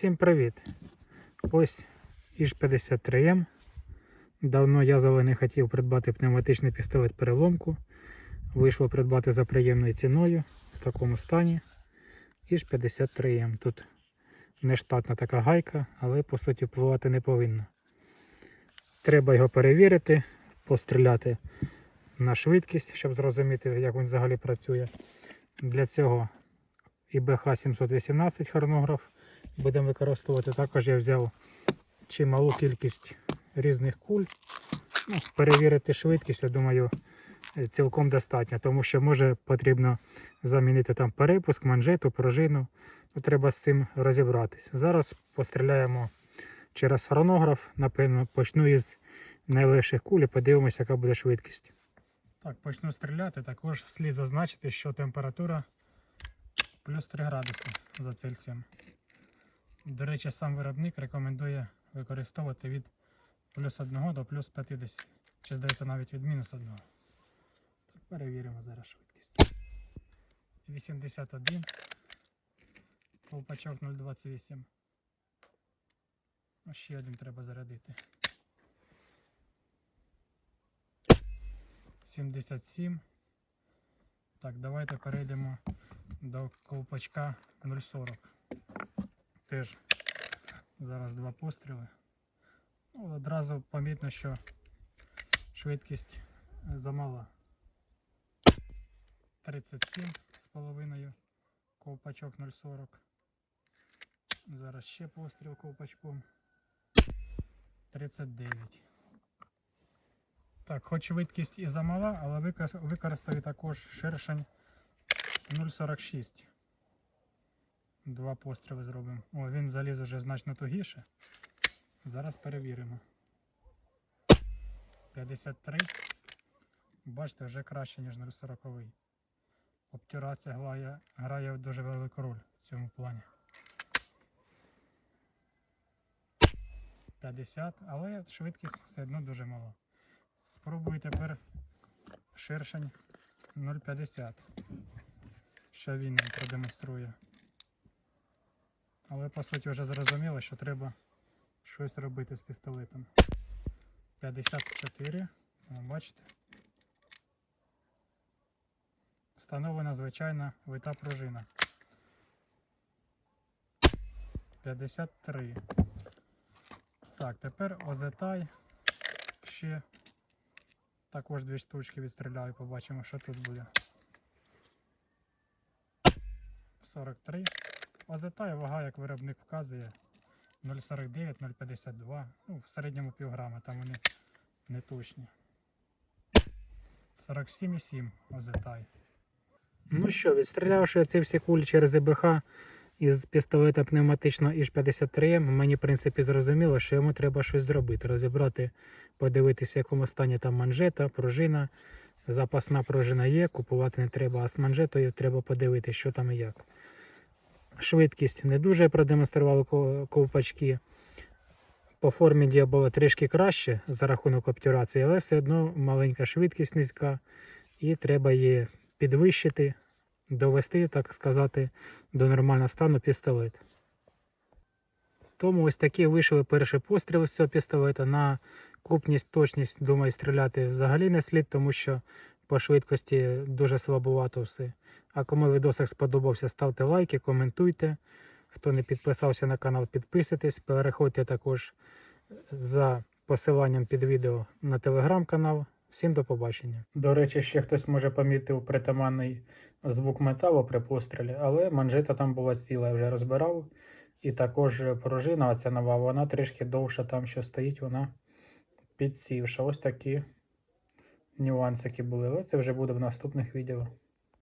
Всім привіт! Ось іж 53М. Давно я зелений хотів придбати пневматичний пістолет переломку. Вийшло придбати за приємною ціною в такому стані. Іж 53М. Тут нештатна така гайка, але по суті впливати не повинна. Треба його перевірити, постріляти на швидкість, щоб зрозуміти, як він взагалі працює. Для цього ІБХ 718 хронограф будемо використовувати. Також я взяв чималу кількість різних куль. Ну, перевірити швидкість, я думаю, е, цілком достатньо, тому що може потрібно замінити там перепуск, манжету, пружину. Ну, треба з цим розібратись. Зараз постріляємо через хронограф. Напевно, почну із найлегших куль і подивимося, яка буде швидкість. Так, почну стріляти. Також слід зазначити, що температура плюс 3 градуси за Цельсієм. До речі, сам виробник рекомендує використовувати від плюс 1 до плюс 50. Чи здається навіть від мінус 1. Так, перевіримо зараз швидкість. 81. Ковпачок 0,28. Ну, ще один треба зарядити. 77. Так, давайте перейдемо до ковпачка 0,40. Теж зараз два постріли. Ну, одразу помітно, що швидкість е, замала. 37 з половиною, ковпачок 0,40. Зараз ще постріл ковпачком. 39. Так, хоч швидкість і замала, але використаю також шершень 0,46. Два постріли зробимо. О, він заліз уже значно тугіше. Зараз перевіримо. 53. Бачите, вже краще, ніж 0,40. Обтюрація грає, грає дуже велику роль в цьому плані. 50, але швидкість все одно дуже мала. Спробую тепер ширшень 0,50. Що він продемонструє. Але по суті вже зрозуміло, що треба щось робити з пістолетом. 54. Бачите? Встановлена звичайна вита пружина. 53. Так, тепер озетай ще також дві штучки відстріляю, побачимо, що тут буде. 43. Озетай вага, як виробник вказує, 0,49, 0,52. Ну, в середньому півграма, там вони не точні. 47,7 озетай. Ну що, відстрілявши ці всі кулі через ІБХ із пістолета пневматичного іж 53 мені, в принципі, зрозуміло, що йому треба щось зробити. Розібрати, подивитися, в якому стані там манжета, пружина. Запасна пружина є, купувати не треба, а з манжетою треба подивитися, що там і як. Швидкість не дуже продемонстрували ковпачки. По формі діабола трішки краще за рахунок обтюрації, але все одно маленька швидкість низька, і треба її підвищити, довести, так сказати, до нормального стану пістолет. Тому ось такі вийшли перші постріли з цього пістолета. На крупність, точність, думаю, стріляти взагалі не слід, тому що по швидкості дуже слабувато все. А кому відосик сподобався, ставте лайки, коментуйте. Хто не підписався на канал, підписуйтесь. Переходьте також за посиланням під відео на телеграм-канал. Всім до побачення. До речі, ще хтось може помітив притаманний звук металу при пострілі, але манжета там була ціла, я вже розбирав. І також пружина, оця нова, вона трішки довша там, що стоїть, вона підсівша. Ось такі нюансики були, але це вже буде в наступних відео.